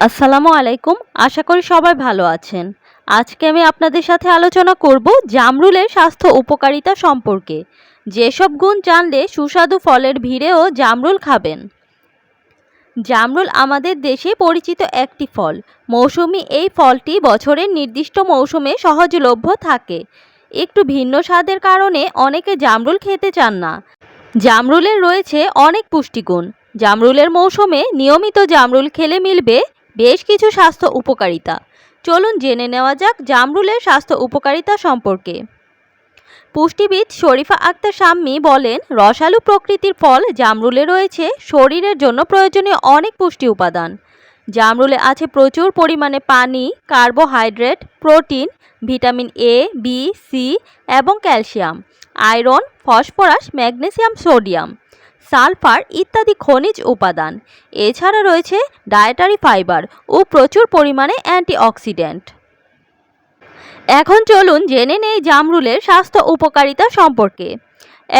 আসসালামু আলাইকুম। আশা করি সবাই ভালো আছেন। আজকে আমি আপনাদের সাথে আলোচনা করব জামরুলের স্বাস্থ্য উপকারিতা সম্পর্কে। যেসব গুণ জানলে সুস্বাদু ফলের ভিড়েও জামরুল খাবেন। জামরুল আমাদের দেশে পরিচিত একটি ফল। মৌসুমি এই ফলটি বছরের নির্দিষ্ট মৌসুমে সহজলভ্য থাকে। একটু ভিন্ন স্বাদের কারণে অনেকে জামরুল খেতে চান না। জামরুলের রয়েছে অনেক পুষ্টিগুণ। জামরুলের মৌসুমে নিয়মিত জামরুল খেলে মিলবে বেশ কিছু স্বাস্থ্য উপকারিতা। চলুন জেনে নেওয়া যাক জামরুলের স্বাস্থ্য উপকারিতা সম্পর্কে। পুষ্টিবিদ শরীফা আক্তার শাম্মী বলেন, রসালু প্রকৃতির ফল জামরুলে রয়েছে, শরীরের জন্য প্রয়োজনীয় অনেক পুষ্টি উপাদান। জামরুলে আছে প্রচুর পরিমাণে পানি, carbohydrate, protein, vitamin A, B, C এবং calcium, iron, phosphorus, magnesium, sodium. Sulphur ইত্যাদি খনিজ উপাদান। এছাড়া রয়েছে ডায়েটারি ফাইবার ও প্রচুর পরিমাণে অ্যান্টিঅক্সিডেন্ট এখন চলুন জেনে নেই জামরুলের স্বাস্থ্য উপকারিতা সম্পর্কে।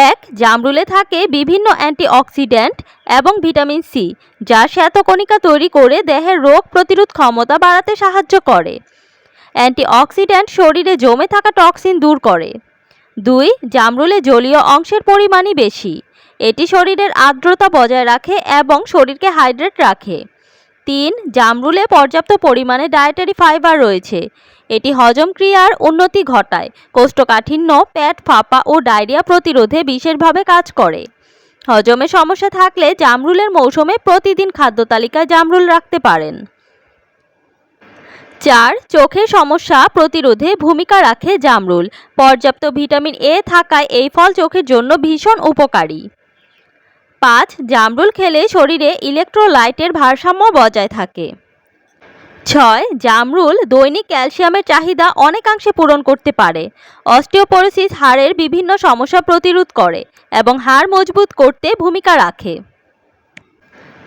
এক, জামরুলে থাকে বিভিন্ন অ্যান্টিঅক্সিডেন্ট এবং ভিটামিন সি যা শ্বেতকণিকা তৈরি করে দেহের রোগ প্রতিরোধ ক্ষমতা বাড়াতে সাহায্য করে। অ্যান্টিঅক্সিডেন্ট শরীরে জমে থাকা টক্সিন দূর করে। দুই, জামরুলে জলীয় অংশের পরিমাণই বেশি। এটি শরীরের আর্দ্রতা বজায় রাখে এবং শরীরকে হাইড্রেট রাখে। তিন, জামরুলে পর্যাপ্ত পরিমাণে ডায়েটারি ফাইবার রয়েছে। এটি হজম ক্রিয়ার উন্নতি ঘটায়। কোষ্ঠকাঠিন্য, পেট ফাঁপা ও ডায়রিয়া প্রতিরোধে বিশেষভাবে কাজ করে। হজমে সমস্যা থাকলে জামরুলের মৌসুমে প্রতিদিন খাদ্য তালিকায় জামরুল রাখতে পারেন। চার চোখের সমস্যা প্রতিরোধে ভূমিকা রাখে জামরুল। পর্যাপ্ত ভিটামিন এ থাকায় এই ফল চোখের জন্য ভীষণ উপকারী। পাঁচ জামরুল খেলে শরীরে ইলেকট্রোলাইটের ভারসাম্য বজায় থাকে। ছয় জামরুল দৈনিক ক্যালসিয়ামের চাহিদা অনেকাংশে পূরণ করতে পারে। অস্টিওপোরোসিস হাড়ের বিভিন্ন সমস্যা প্রতিরোধ করে এবং হাড় মজবুত করতে ভূমিকা রাখে।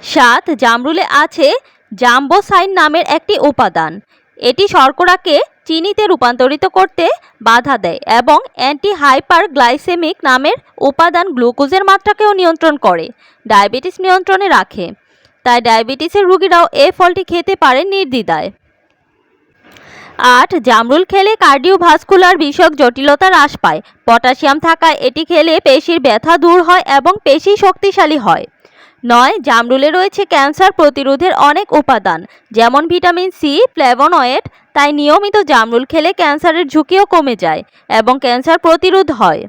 সাত জামরুলে আছে জাম্বোসাইন নামের একটি উপাদান। এটি শর্করাকে চিনিতে রূপান্তরিত করতে বাধা দেয় এবং অ্যান্টি হাইপার গ্লাইসেমিক নামের উপাদান গ্লুকোজের মাত্রাকেও নিয়ন্ত্রণ করে, ডায়াবেটিস নিয়ন্ত্রণে রাখে। তাই ডায়াবেটিসের রোগীরাও এ ফলটি খেতে পারে নির্দ্বিধায়। আট, জামরুল খেলে কার্ডিওভাস্কুলার বিষয়ক জটিলতা হ্রাস পায়। পটাশিয়াম থাকায় এটি খেলে পেশির ব্যথা দূর হয় এবং পেশি শক্তিশালী হয়। নয়, জামরুলে রয়েছে ক্যান্সার প্রতিরোধের অনেক উপাদান, যেমন ভিটামিন সি ফ্লেভোনয়েড তাই নিয়মিত জামরুল খেলে ক্যান্সারের ঝুঁকিও কমে যায় এবং ক্যান্সার প্রতিরোধ হয়।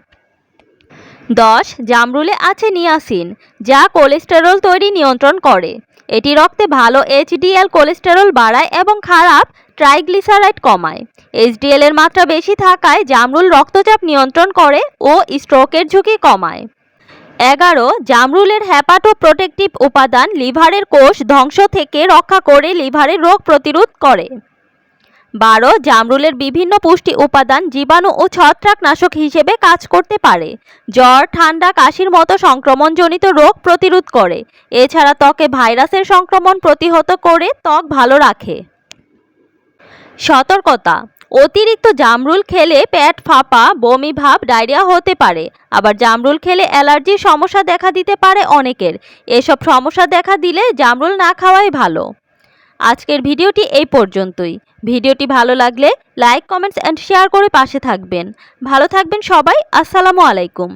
দশ, জামরুলে আছে নিয়াসিন, যা কোলেস্টেরল তৈরি নিয়ন্ত্রণ করে। এটি রক্তে ভালো এইচডিএল কোলেস্টেরল বাড়ায় এবং খারাপ ট্রাইগ্লিসারাইড কমায়। এইচডিএল এর মাত্রা বেশি থাকায় জামরুল রক্তচাপ নিয়ন্ত্রণ করে ও স্ট্রোকের ঝুঁকি কমায়। এগারো, জামরুলের হ্যাপাটো প্রোটেকটিভ উপাদান লিভারের কোষ ধ্বংস থেকে রক্ষা করে লিভারের রোগ প্রতিরোধ করে। বারো, জামরুলের বিভিন্ন পুষ্টি উপাদান জীবাণু ও ছত্রাকনাশক হিসেবে কাজ করতে পারে। জ্বর, ঠান্ডা, কাশির মতো সংক্রমণজনিত রোগ প্রতিরোধ করে। এছাড়া ত্বকে ভাইরাসের সংক্রমণ প্রতিহত করে ত্বক ভালো রাখে। সতর্কতা, অতিরিক্ত জামরুল খেলে পেট ফাঁপা, বমি ভাব, ডায়রিয়া হতে পারে। আবার জামরুল খেলে অ্যালার্জির সমস্যা দেখা দিতে পারে অনেকের। এসব সমস্যা দেখা দিলে জামরুল না খাওয়াই ভালো। আজকের ভিডিওটি এই পর্যন্তই। ভিডিওটি ভালো লাগলে লাইক, কমেন্টস অ্যান্ড শেয়ার করে পাশে থাকবেন। ভালো থাকবেন সবাই। আসসালামু আলাইকুম।